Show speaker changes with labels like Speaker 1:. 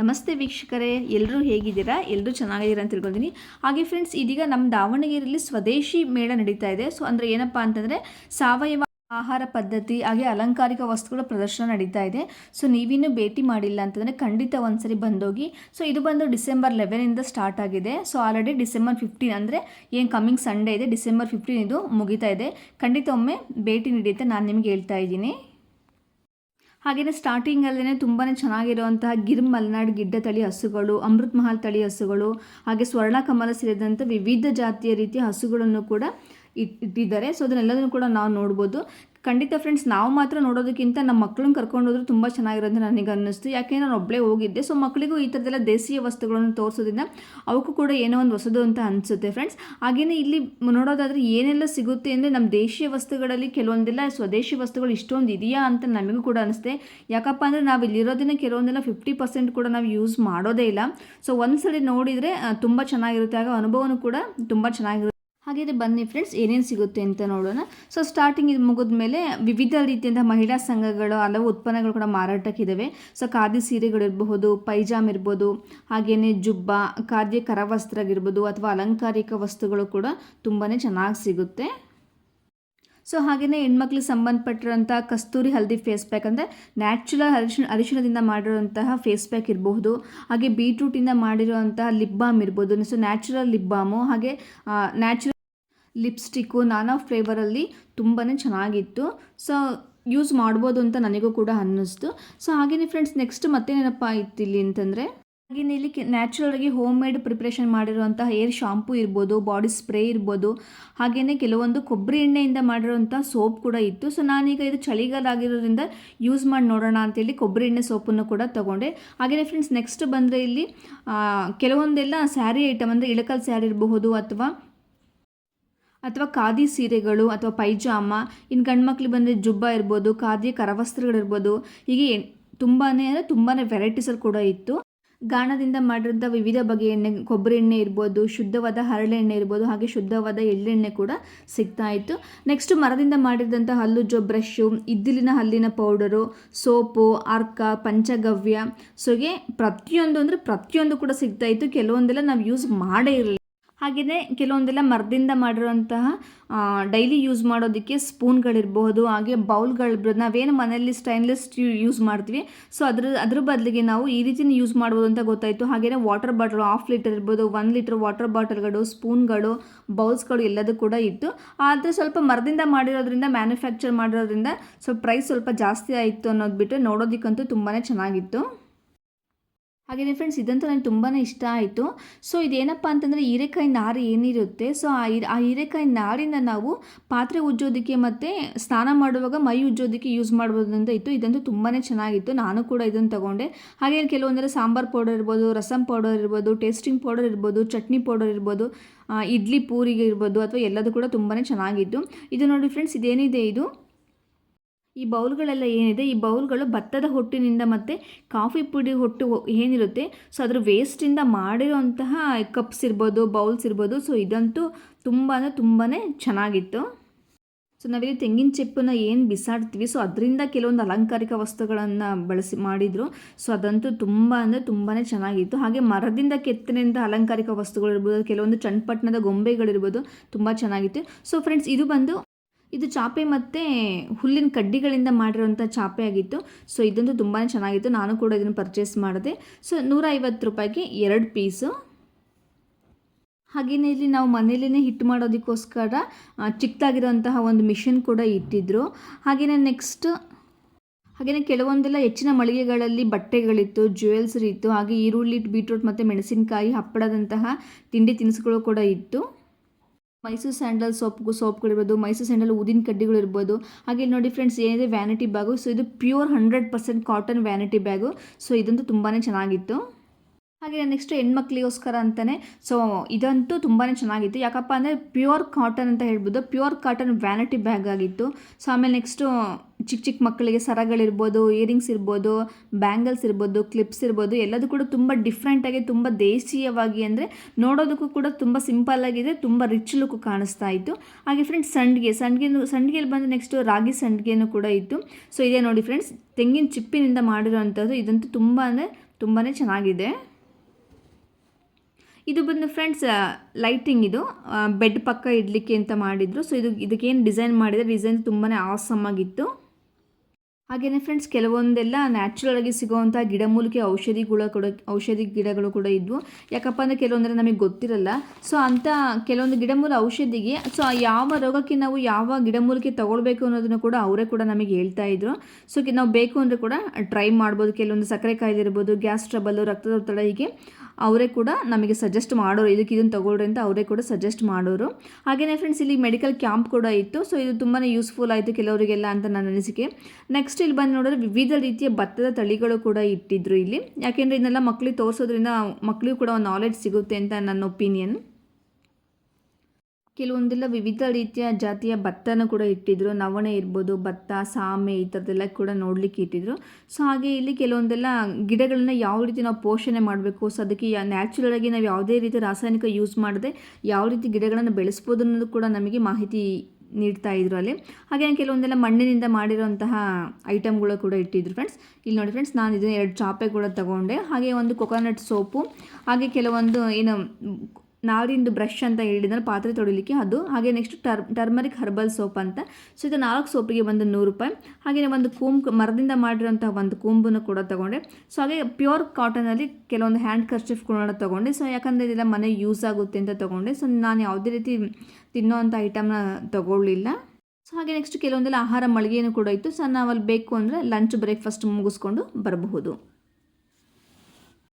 Speaker 1: ನಮಸ್ತೆ ವೀಕ್ಷಕರೇ ಎಲ್ಲರೂ ಹೇಗಿದ್ದೀರಾ? ಎಲ್ಲರೂ ಚೆನ್ನಾಗಿದ್ದೀರಾ ಅಂತ ತಿಳ್ಕೊಳ್ತೀನಿ ಹಾಗೆ ಫ್ರೆಂಡ್ಸ್ ಇದೀಗ ನಮ್ಮ ದಾವಣಗೆರೆಯಲ್ಲಿ ಸ್ವದೇಶಿ ಮೇಳ ನಡೀತಾ ಇದೆ. ಸೊ ಅಂದರೆ ಏನಪ್ಪ ಅಂತಂದರೆ ಸಾವಯವ ಆಹಾರ ಪದ್ಧತಿ, ಹಾಗೆ ಅಲಂಕಾರಿಕ ವಸ್ತುಗಳ ಪ್ರದರ್ಶನ ನಡೀತಾ ಇದೆ. ಸೊ ನೀವಿನ್ನೂ ಭೇಟಿ ಮಾಡಿಲ್ಲ ಅಂತಂದರೆ ಖಂಡಿತ ಒಂದ್ಸರಿ ಬಂದೋಗಿ. ಸೊ ಇದು ಬಂದು ಡಿಸೆಂಬರ್ ಲೆವೆನಿಂದ ಸ್ಟಾರ್ಟ್ ಆಗಿದೆ. ಸೊ ಆಲ್ರೆಡಿ ಡಿಸೆಂಬರ್ ಫಿಫ್ಟೀನ್ ಅಂದರೆ ಏನು ಕಮ್ಮಿಂಗ್ ಸಂಡೇ ಇದೆ. ಡಿಸೆಂಬರ್ ಫಿಫ್ಟೀನ್ ಇದು ಮುಗಿತಾ ಇದೆ. ಖಂಡಿತ ಒಮ್ಮೆ ಭೇಟಿ ನೀಡುತ್ತೆ ನಾನು ನಿಮಗೆ ಹೇಳ್ತಾ ಇದ್ದೀನಿ. ಹಾಗೆಯೇ ಸ್ಟಾರ್ಟಿಂಗಲ್ಲೇ ತುಂಬಾ ಚೆನ್ನಾಗಿರುವಂತಹ ಗಿರ್ ಮಲೆನಾಡು ಗಿಡ್ಡ ತಳಿ ಹಸುಗಳು, ಅಮೃತ್ ಮಹಲ್ ತಳಿ ಹಸುಗಳು, ಹಾಗೆ ಸ್ವರ್ಣ ಕಮಲ ಸೇರಿದಂಥ ವಿವಿಧ ಜಾತಿಯ ರೀತಿಯ ಹಸುಗಳನ್ನು ಕೂಡ ಇಟ್ಟಿದ್ದಾರೆ. ಸೊ ಅದನ್ನೆಲ್ಲದನ್ನು ಕೂಡ ನಾವು ನೋಡ್ಬೋದು. ಖಂಡಿತ ಫ್ರೆಂಡ್ಸ್ ನಾವು ಮಾತ್ರ ನೋಡೋದಕ್ಕಿಂತ ನಮ್ಮ ಮಕ್ಕಳನ್ನ ಕರ್ಕೊಂಡು ಹೋದ್ರೆ ತುಂಬ ಚೆನ್ನಾಗಿರೋದು ನನಗೆ ಅನ್ನಿಸ್ತು. ಯಾಕೆ ನಾನು ಒಬ್ಬಳೇ ಹೋಗಿದ್ದೆ ಸೊ ಮಕ್ಕಳಿಗೂ ಈ ಥರದೆಲ್ಲ ದೇಶೀಯ ವಸ್ತುಗಳನ್ನು ತೋರಿಸೋದ್ರಿಂದ ಅವಕ್ಕೂ ಕೂಡ ಏನೋ ಒಂದು ಹೊಸದು ಅಂತ ಅನಿಸುತ್ತೆ ಫ್ರೆಂಡ್ಸ್ ಹಾಗೆಯೇ ಇಲ್ಲಿ ನೋಡೋದಾದರೆ ಏನೆಲ್ಲ ಸಿಗುತ್ತೆ ಅಂದರೆ ನಮ್ಮ ದೇಶೀಯ ವಸ್ತುಗಳಲ್ಲಿ ಕೆಲವೊಂದೆಲ್ಲ ಸ್ವದೇಶಿ ವಸ್ತುಗಳು ಇಷ್ಟೊಂದು ಇದೆಯಾ ಅಂತ ನಮಗೂ ಕೂಡ ಅನಿಸುತ್ತೆ ಯಾಕಪ್ಪ ಅಂದರೆ ನಾವು ಇಲ್ಲಿರೋದನ್ನ ಕೆಲವೊಂದೆಲ್ಲ ಫಿಫ್ಟಿ ಪರ್ಸೆಂಟ್ ಕೂಡ ನಾವು ಯೂಸ್ ಮಾಡೋದೇ ಇಲ್ಲ. ಸೊ ಒಂದ್ಸಲಿ ನೋಡಿದರೆ ತುಂಬ ಚೆನ್ನಾಗಿರುತ್ತೆ. ಆಗ ಅನುಭವನೂ ಕೂಡ ತುಂಬ ಚೆನ್ನಾಗಿರುತ್ತೆ. ಹಾಗಿದ್ರೆ ಬನ್ನಿ ಫ್ರೆಂಡ್ಸ್ ಏನೇನು ಸಿಗುತ್ತೆ ಅಂತ ನೋಡೋಣ. ಸೊ ಸ್ಟಾರ್ಟಿಂಗ್ ಇದು ಮುಗಿದ ಮೇಲೆ ವಿವಿಧ ರೀತಿಯಿಂದ ಮಹಿಳಾ ಸಂಘಗಳು ಹಲವು ಉತ್ಪನ್ನಗಳು ಕೂಡ ಮಾರಾಟಕ್ಕಿದ್ದಾವೆ ಸೊ ಖಾದಿ ಸೀರೆಗಳಿರಬಹುದು ಪೈಜಾಮ್ ಇರ್ಬೋದು ಹಾಗೆಯೇ ಜುಬ್ಬ, ಖಾದ್ಯ ಕರವಸ್ತ್ರ ಆಗಿರ್ಬೋದು ಅಥವಾ ಅಲಂಕಾರಿಕ ವಸ್ತುಗಳು ಕೂಡ ತುಂಬಾ ಚೆನ್ನಾಗಿ ಸಿಗುತ್ತೆ. ಸೊ ಹಾಗೆಯೇ ಹೆಣ್ಮಕ್ಳಿಗೆ ಸಂಬಂಧಪಟ್ಟಿರೋಂಥ ಕಸ್ತೂರಿ ಹಲ್ದಿ ಫೇಸ್ ಪ್ಯಾಕ್ ಅಂದರೆ ನ್ಯಾಚುರಲ್ ಅರಿಶಿಣ, ಅರಿಶಿಣದಿಂದ ಮಾಡಿರುವಂತಹ ಫೇಸ್ ಪ್ಯಾಕ್ ಇರಬಹುದು. ಹಾಗೆ ಬೀಟ್ರೂಟಿಂದ ಮಾಡಿರುವಂತಹ ಲಿಪ್ ಬಾಮ್ ಇರ್ಬೋದು. ಸೊ ನ್ಯಾಚುರಲ್ ಲಿಪ್ ಬಾಮು ಹಾಗೆ ನ್ಯಾಚುರಲ್ ಲಿಪ್ಸ್ಟಿಕ್ಕು, ನಾನಾ ಫ್ಲೇವರಲ್ಲಿ ತುಂಬಾ ಚೆನ್ನಾಗಿತ್ತು. ಸೊ ಯೂಸ್ ಮಾಡ್ಬೋದು ಅಂತ ನನಗೂ ಕೂಡ ಅನ್ನಿಸ್ತು. ಸೊ ಹಾಗೆಯೇ ಫ್ರೆಂಡ್ಸ್ ನೆಕ್ಸ್ಟ್ ಮತ್ತೇನೇನಪ್ಪ ಇತ್ತು ಇಲ್ಲಿ ಅಂತಂದರೆ ಹಾಗೆಯೇ ಇಲ್ಲಿ ನ್ಯಾಚುರಲಾಗಿ ಹೋಮ್ ಮೇಡ್ ಪ್ರಿಪ್ರೇಷನ್ ಮಾಡಿರುವಂಥ ಹೇರ್ ಶಾಂಪೂ ಇರ್ಬೋದು ಬಾಡಿ ಸ್ಪ್ರೇ ಇರ್ಬೋದು ಹಾಗೆಯೇ ಕೆಲವೊಂದು ಕೊಬ್ಬರಿ ಎಣ್ಣೆಯಿಂದ ಮಾಡಿರುವಂಥ ಸೋಪ್ ಕೂಡ ಇತ್ತು. ಸೊ ನಾನೀಗ ಇದು ಚಳಿಗಾಲ ಆಗಿರೋದ್ರಿಂದ ಯೂಸ್ ಮಾಡಿ ನೋಡೋಣ ಅಂತೇಳಿ ಕೊಬ್ಬರಿ ಎಣ್ಣೆ ಸೋಪನ್ನು ಕೂಡ ತೊಗೊಂಡೆ. ಹಾಗೆಯೇ ಫ್ರೆಂಡ್ಸ್ ನೆಕ್ಸ್ಟ್ ಬಂದರೆ ಇಲ್ಲಿ ಕೆಲವೊಂದೆಲ್ಲ ಸ್ಯಾರಿ ಐಟಮ್ ಅಂದರೆ ಇಳಕಲ್ ಸ್ಯಾರಿ ಇರಬಹುದು ಅಥವಾ ಅಥವಾ ಖಾದಿ ಸೀರೆಗಳು ಅಥವಾ ಪೈಜಾಮ ಇನ್ನು ಗಂಡು ಮಕ್ಳಿಗೆ ಬಂದರೆ ಜುಬ್ಬ ಇರ್ಬೋದು ಖಾದಿ ಕರವಸ್ತ್ರಗಳಿರ್ಬೋದು, ಹೀಗೆ ತುಂಬಾ ಅಂದರೆ ತುಂಬಾ ವೆರೈಟೀಸಲ್ಲಿ ಕೂಡ ಇತ್ತು. ಗಾಣದಿಂದ ಮಾಡಿರೋಂಥ ವಿವಿಧ ಬಗೆಯ ಎಣ್ಣೆ, ಕೊಬ್ಬರಿ ಎಣ್ಣೆ ಇರ್ಬೋದು, ಶುದ್ಧವಾದ ಹರಳೆಣ್ಣೆ ಇರ್ಬೋದು, ಹಾಗೆ ಶುದ್ಧವಾದ ಎಳ್ಳೆಣ್ಣೆ ಕೂಡ ಸಿಗ್ತಾ ಇತ್ತು. ನೆಕ್ಸ್ಟ್ ಮರದಿಂದ ಮಾಡಿದಂಥ ಹಲ್ಲು ಜೋ ಬ್ರಷು ಇದ್ದಿಲಿನ ಹಲ್ಲಿನ ಪೌಡರು ಸೋಪು, ಅರ್ಕ, ಪಂಚಗವ್ಯ. ಸೊಗೆ ಪ್ರತಿಯೊಂದು ಅಂದರೆ ಪ್ರತಿಯೊಂದು ಕೂಡ ಸಿಗ್ತಾ ಇತ್ತು. ಕೆಲವೊಂದೆಲ್ಲ ನಾವು ಯೂಸ್ ಮಾಡೇ ಇರಲಿಲ್ಲ. ಹಾಗೆಯೇ ಕೆಲವೊಂದೆಲ್ಲ ಮರದಿಂದ ಮಾಡಿರುವಂತಹ ಡೈಲಿ ಯೂಸ್ ಮಾಡೋದಕ್ಕೆ ಸ್ಪೂನ್ಗಳಿರ್ಬೋದು ಹಾಗೆ ಬೌಲ್ಗಳು ನಾವೇನು ಮನೆಯಲ್ಲಿ ಸ್ಟೈನ್ಲೆಸ್ ಯೂಸ್ ಮಾಡ್ತೀವಿ. ಸೊ ಅದ್ರ ಅದ್ರ ಬದಲಿಗೆ ನಾವು ಈ ರೀತಿ ಯೂಸ್ ಮಾಡ್ಬೋದು ಅಂತ ಗೊತ್ತಾಯಿತು. ಹಾಗೆಯೇ ವಾಟರ್ ಬಾಟಲ್ ಹಾಫ್ ಲೀಟರ್ ಇರ್ಬೋದು ಒನ್ ಲೀಟರ್ ವಾಟರ್ ಬಾಟಲ್ಗಳು ಸ್ಪೂನ್ಗಳು ಬೌಲ್ಸ್ಗಳು ಎಲ್ಲದೂ ಕೂಡ ಇತ್ತು. ಆದರೆ ಸ್ವಲ್ಪ ಮರದಿಂದ ಮಾಡಿರೋದ್ರಿಂದ ಮ್ಯಾನುಫ್ಯಾಕ್ಚರ್ ಮಾಡಿರೋದ್ರಿಂದ ಸ್ವಲ್ಪ ಪ್ರೈಸ್ ಸ್ವಲ್ಪ ಜಾಸ್ತಿ ಆಯಿತು ಅನ್ನೋದು ಬಿಟ್ಟು ನೋಡೋದಕ್ಕಂತೂ ತುಂಬಾ ಚೆನ್ನಾಗಿತ್ತು. ಹಾಗೆಯೇ ಫ್ರೆಂಡ್ಸ್ ಇದಂತೂ ನನಗೆ ತುಂಬಾ ಇಷ್ಟ ಆಯಿತು. ಸೊ ಇದೇನಪ್ಪ ಅಂತಂದರೆ ಹೀರೆಕಾಯಿ ನಾರು ಏನಿರುತ್ತೆ? ಸೊ ಆ ಆ ಹೀರೆಕಾಯಿ ನಾರಿನ ನಾವು ಪಾತ್ರೆ ಉಜ್ಜೋದಕ್ಕೆ ಮತ್ತು ಸ್ನಾನ ಮಾಡುವಾಗ ಮೈ ಉಜ್ಜೋದಕ್ಕೆ ಯೂಸ್ ಮಾಡ್ಬೋದು ಅಂತ ಇತ್ತು. ಇದಂತೂ ತುಂಬಾ ಚೆನ್ನಾಗಿತ್ತು. ನಾನು ಕೂಡ ಇದನ್ನು ತೊಗೊಂಡೆ. ಹಾಗೆ ಕೆಲವೊಂದರ ಸಾಂಬಾರು ಪೌಡರ್ ಇರ್ಬೋದು ರಸಮ್ ಪೌಡರ್ ಇರ್ಬೋದು ಟೇಸ್ಟಿಂಗ್ ಪೌಡರ್ ಇರ್ಬೋದು, ಚಟ್ನಿ ಪೌಡರ್ ಇರ್ಬೋದು ಇಡ್ಲಿ ಪೂರಿಗೆ ಇರ್ಬೋದು, ಅಥವಾ ಎಲ್ಲದೂ ಕೂಡ ತುಂಬಾ ಚೆನ್ನಾಗಿತ್ತು. ಇದು ನೋಡಿ ಫ್ರೆಂಡ್ಸ್ ಇದೇನಿದೆ ಇದು? ಈ ಬೌಲ್ಗಳೆಲ್ಲ ಏನಿದೆ, ಈ ಬೌಲ್ಗಳು ಭತ್ತದ ಹೊಟ್ಟಿನಿಂದ ಮತ್ತು ಕಾಫಿ ಪುಡಿ ಹೊಟ್ಟು ಏನಿರುತ್ತೆ. ಸೊ ಅದ್ರ ವೇಸ್ಟಿಂದ ಮಾಡಿರೋಂತಹ ಕಪ್ಸ್ ಇರ್ಬೋದು ಬೌಲ್ಸ್ ಇರ್ಬೋದು. ಸೊ ಇದಂತೂ ತುಂಬ ಅಂದರೆ ತುಂಬಾ ಚೆನ್ನಾಗಿತ್ತು. ಸೊ ನಾವಿಲ್ಲಿ ತೆಂಗಿನ ಚಿಪ್ಪನ್ನ ಏನು ಬಿಸಾಡ್ತೀವಿ. ಸೊ ಅದರಿಂದ ಕೆಲವೊಂದು ಅಲಂಕಾರಿಕ ವಸ್ತುಗಳನ್ನು ಬಳಸಿ ಮಾಡಿದರು. ಸೊ ಅದಂತೂ ತುಂಬ ಅಂದರೆ ತುಂಬಾ ಚೆನ್ನಾಗಿತ್ತು. ಹಾಗೆ ಮರದಿಂದ ಕೆತ್ತನೆಯಿಂದ ಅಲಂಕಾರಿಕ ವಸ್ತುಗಳಿರ್ಬೋದು, ಕೆಲವೊಂದು ಚಣ್ಣಪಟ್ಟಣದ ಗೊಂಬೆಗಳಿರ್ಬೋದು, ತುಂಬ ಚೆನ್ನಾಗಿತ್ತು. ಸೊ ಫ್ರೆಂಡ್ಸ್ ಇದು ಬಂದು ಇದು ಚಾಪೆ ಮತ್ತು ಹುಲ್ಲಿನ ಕಡ್ಡಿಗಳಿಂದ ಮಾಡಿರೋಂಥ ಚಾಪೆ ಆಗಿತ್ತು. ಸೊ ಇದಂತೂ ತುಂಬಾ ಚೆನ್ನಾಗಿತ್ತು. ನಾನು ಕೂಡ ಇದನ್ನು ಪರ್ಚೇಸ್ ಮಾಡಿದೆ. ಸೊ ನೂರ ಐವತ್ತು ರೂಪಾಯಿಗೆ ಎರಡು ಪೀಸು ಹಾಗೆಯೇ ಇಲ್ಲಿ ನಾವು ಮನೇಲೇ ಹಿಟ್ಟು ಮಾಡೋದಕ್ಕೋಸ್ಕರ ಚಿಕ್ಕದಾಗಿರೋಂತಹ ಒಂದು ಮಿಷಿನ್ ಕೂಡ ಇಟ್ಟಿದ್ದರು ಹಾಗೆಯೇ ನೆಕ್ಸ್ಟ್ ಹಾಗೆಯೇ ಕೆಲವೊಂದೆಲ್ಲ ಹೆಚ್ಚಿನ ಮಳಿಗೆಗಳಲ್ಲಿ ಬಟ್ಟೆಗಳಿತ್ತು ಜ್ಯುವೆಲ್ಸರಿ ಇತ್ತು ಹಾಗೆ ಈರುಳ್ಳಿ ಬೀಟ್ರೂಟ್ ಮತ್ತು ಮೆಣಸಿನಕಾಯಿ, ಹಪ್ಪಳದಂತಹ ತಿಂಡಿ ತಿನಿಸುಗಳು ಕೂಡ ಇತ್ತು. ಮೈಸೂರು ಸ್ಯಾಂಡಲ್ ಸೋಪ್ಗು ಸೋಪ್ಗಳಿರ್ಬೋದು, ಮೈಸೂರು ಸ್ಯಾಂಡಲ್ ಊದಿನ ಕಡ್ಡಿಗಳಿರ್ಬೋದು. ಹಾಗೆ ನೋಡಿ ಫ್ರೆಂಡ್ಸ್ ಏನಿದೆ ವ್ಯಾನಿಟಿ ಬ್ಯಾಗು ಸೊ ಇದು pure hundred percent cotton vanity bag so ಇದಂತೂ ತುಂಬಾ ಚೆನ್ನಾಗಿತ್ತು. ಹಾಗೆ ನೆಕ್ಸ್ಟ್ ಹೆಣ್ಮಕ್ಳಿಗೋಸ್ಕರ ಅಂತಲೇ ಸೊ ಇದಂತೂ ತುಂಬಾ ಚೆನ್ನಾಗಿತ್ತು. ಯಾಕಪ್ಪ ಅಂದರೆ ಪ್ಯೂರ್ ಕಾಟನ್ ಅಂತ ಹೇಳ್ಬೋದು. ಪ್ಯೂರ್ ಕಾಟನ್ ವ್ಯಾನಿಟಿ ಬ್ಯಾಗ್ ಆಗಿತ್ತು. ಸೊ ಆಮೇಲೆ ನೆಕ್ಸ್ಟು ಚಿಕ್ಕ ಚಿಕ್ಕ ಮಕ್ಕಳಿಗೆ ಸರಗಳಿರ್ಬೋದು ಇಯರಿಂಗ್ಸ್ ಇರ್ಬೋದು ಬ್ಯಾಂಗಲ್ಸ್ ಇರ್ಬೋದು ಕ್ಲಿಪ್ಸ್ ಇರ್ಬೋದು, ಎಲ್ಲದೂ ಕೂಡ ತುಂಬ ಡಿಫ್ರೆಂಟಾಗಿ ತುಂಬ ದೇಶೀಯವಾಗಿ ಅಂದರೆ ನೋಡೋದಕ್ಕೂ ಕೂಡ ತುಂಬ ಸಿಂಪಲ್ ಆಗಿದೆ, ತುಂಬ ರಿಚ್ ಲುಕ್ ಕಾಣಿಸ್ತಾ ಇತ್ತು. ಹಾಗೆ ಫ್ರೆಂಡ್ಸ್ ಸಂಡಿಗೆ. ಸಂಡಿಗೆ ಸಂಡಿಗೆಯಲ್ಲಿ ಬಂದು ನೆಕ್ಸ್ಟು ರಾಗಿ ಸಂಡಿಗೆನೂ ಕೂಡ ಇತ್ತು. ಸೊ ಇದೇ ನೋಡಿ ಫ್ರೆಂಡ್ಸ್ ತೆಂಗಿನ ಚಿಪ್ಪಿನಿಂದ ಮಾಡಿರೋವಂಥದ್ದು ಇದಂತೂ ತುಂಬ ಅಂದರೆ ತುಂಬಾ ಚೆನ್ನಾಗಿದೆ. ಇದು ಬಂದು ಫ್ರೆಂಡ್ಸ್ ಲೈಟಿಂಗ್ ಇದು. ಬೆಡ್ ಪಕ್ಕ ಇಡಲಿಕ್ಕೆ ಅಂತ ಮಾಡಿದರು. ಸೊ ಇದು, ಇದಕ್ಕೇನು ಡಿಸೈನ್ ಮಾಡಿದರೆ. ಡಿಸೈನ್ ತುಂಬಾ ಆಸಮ್ ಆಗಿತ್ತು. ಹಾಗೆಯೇ ಫ್ರೆಂಡ್ಸ್ ಕೆಲವೊಂದೆಲ್ಲ ನ್ಯಾಚುರಲ್ ಆಗಿ ಸಿಗುವಂಥ ಗಿಡಮೂಲಿಕೆ ಔಷಧಿಗಳು ಕೂಡ ಔಷಧಿ ಗಿಡಗಳು ಕೂಡ ಇದ್ವು. ಯಾಕಪ್ಪ ಅಂದರೆ ಕೆಲವೊಂದರೆ ನಮಗೆ ಗೊತ್ತಿರಲ್ಲ. ಸೊ ಅಂಥ ಕೆಲವೊಂದು ಗಿಡಮೂಲ ಔಷಧಿಗೆ ಸೊ ಯಾವ ರೋಗಕ್ಕೆ ನಾವು ಯಾವ ಗಿಡಮೂಲಿಕೆ ತೊಗೊಳ್ಬೇಕು ಅನ್ನೋದನ್ನು ಕೂಡ ಅವರೇ ಕೂಡ ನಮಗೆ ಹೇಳ್ತಾ ಇದ್ರು. ಸೊ ನಾವು ಬೇಕು ಅಂದರೆ ಕೂಡ ಟ್ರೈ ಮಾಡ್ಬೋದು. ಕೆಲವೊಂದು ಸಕ್ಕರೆ ಕಾಯ್ದಿರ್ಬೋದು, ಗ್ಯಾಸ್ ಟ್ರಬಲ್ಲು ರಕ್ತದೊತ್ತಡ ಹೀಗೆ. ಅವರೇ ಕೂಡ ನಮಗೆ ಸಜೆಸ್ಟ್ ಮಾಡೋರು. ಇದಕ್ಕೆ ಇದನ್ನು ತಗೊಳ್ರಿ ಅಂತ ಅವರೇ ಕೂಡ ಸಜೆಸ್ಟ್ ಮಾಡೋರು. ಹಾಗೆಯೇ ಫ್ರೆಂಡ್ಸ್ ಇಲ್ಲಿ ಮೆಡಿಕಲ್ ಕ್ಯಾಂಪ್ ಕೂಡ ಇತ್ತು. ಸೊ ಇದು ತುಂಬಾ ಯೂಸ್ಫುಲ್ ಆಯಿತು ಕೆಲವರಿಗೆಲ್ಲ ಅಂತ ನನ್ನ ಅನಿಸಿಕೆ. ನೆಕ್ಸ್ಟ್ ಇಲ್ಲಿ ಬಂದು ನೋಡಿದ್ರೆ ವಿವಿಧ ರೀತಿಯ ಭತ್ತದ ತಳಿಗಳು ಕೂಡ ಇಟ್ಟಿದ್ರು ಇಲ್ಲಿ. ಯಾಕೆಂದರೆ ಇದನ್ನೆಲ್ಲ ಮಕ್ಕಳಿಗೆ ತೋರಿಸೋದ್ರಿಂದ ಮಕ್ಕಳಿಗೂ ಕೂಡ ಒಂದು ನಾಲೆಡ್ಜ್ ಸಿಗುತ್ತೆ ಅಂತ ನನ್ನ ಒಪಿನಿಯನ್ ಕೆಲವೊಂದೆಲ್ಲ ವಿವಿಧ ರೀತಿಯ ಜಾತಿಯ ಭತ್ತನ ಕೂಡ ಇಟ್ಟಿದ್ರು, ನವಣೆ ಇರ್ಬೋದು, ಭತ್ತ, ಸಾಮೆ ಈ ಥರದ್ದೆಲ್ಲ ಕೂಡ ನೋಡಲಿಕ್ಕೆ ಇಟ್ಟಿದ್ರು. ಸೊ ಹಾಗೆ ಇಲ್ಲಿ ಕೆಲವೊಂದೆಲ್ಲ ಗಿಡಗಳನ್ನ ಯಾವ ರೀತಿ ನಾವು ಪೋಷಣೆ ಮಾಡಬೇಕು? ಸೊ ಅದಕ್ಕೆ ನ್ಯಾಚುರಲ್ ಆಗಿ ನಾವು ಯಾವುದೇ ರೀತಿ ರಾಸಾಯನಿಕ ಯೂಸ್ ಮಾಡದೆ ಯಾವ ರೀತಿ ಗಿಡಗಳನ್ನು ಬೆಳೆಸ್ಬೋದು ಅನ್ನೋದು ಕೂಡ ನಮಗೆ ಮಾಹಿತಿ ನೀಡ್ತಾ ಇದ್ರು ಅಲ್ಲಿ. ಹಾಗೆ ಕೆಲವೊಂದೆಲ್ಲ ಮಣ್ಣಿನಿಂದ ಮಾಡಿರೋಂತಹ ಐಟಮ್ಗಳು ಕೂಡ ಇಟ್ಟಿದ್ರು ಫ್ರೆಂಡ್ಸ್ ಇಲ್ಲಿ ನೋಡಿ ಫ್ರೆಂಡ್ಸ್ ನಾನು ಇದನ್ನು ಎರಡು ಚಾಪೆ ಕೂಡ ತಗೊಂಡೆ. ಹಾಗೆ ಒಂದು ಕೊಕೊನಟ್ ಸೋಪು ಹಾಗೆ ಕೆಲವೊಂದು ಏನು ನಾರಿಂದು ಬ್ರಷ್ ಅಂತ ಹೇಳಿದ್ರೆ ಪಾತ್ರೆ ತೊಳಿಲಿಕ್ಕೆ ಅದು. ಹಾಗೆ ನೆಕ್ಸ್ಟ್ ಟರ್ ಟರ್ಮರಿಕ್ ಹರ್ಬಲ್ ಸೋಪ್ ಅಂತ. ಸೊ ಇದು ನಾಲ್ಕು ಸೋಪಿಗೆ ಬಂದು ನೂರು ರೂಪಾಯಿ. ಹಾಗೆಯೇ ಒಂದು ಕೂಂಬ್, ಮರದಿಂದ ಮಾಡಿರೋಂಥ ಒಂದು ಕೂಂಬನ್ನು ಕೂಡ ತೊಗೊಂಡೆ. ಸೊ ಹಾಗೆ ಪ್ಯೂರ್ ಕಾಟನಲ್ಲಿ ಕೆಲವೊಂದು ಹ್ಯಾಂಡ್ ಕರ್ಚಿಫ್ ಕೂಡ ತೊಗೊಂಡೆ. ಸೊ ಯಾಕಂದರೆ ಇದೆಲ್ಲ ಮನೆ ಯೂಸ್ ಆಗುತ್ತೆ ಅಂತ ತೊಗೊಂಡೆ. ಸೊ ನಾನು ಯಾವುದೇ ರೀತಿ ತಿನ್ನೋ ಅಂಥ ಐಟಮ್ನ ತೊಗೊಳ್ಳಿಲ್ಲ. ಸೊ ಹಾಗೆ ನೆಕ್ಸ್ಟ್ ಕೆಲವೊಂದೆಲ್ಲ ಆಹಾರ ಮಳಿಗೆಯೂ ಕೂಡ ಇತ್ತು. ಸೊ ನಾವಲ್ಲಿ ಬೇಕು ಅಂದರೆ ಲಂಚ್ ಬ್ರೇಕ್ಫಾಸ್ಟ್ ಮುಗಿಸ್ಕೊಂಡು ಬರಬಹುದು.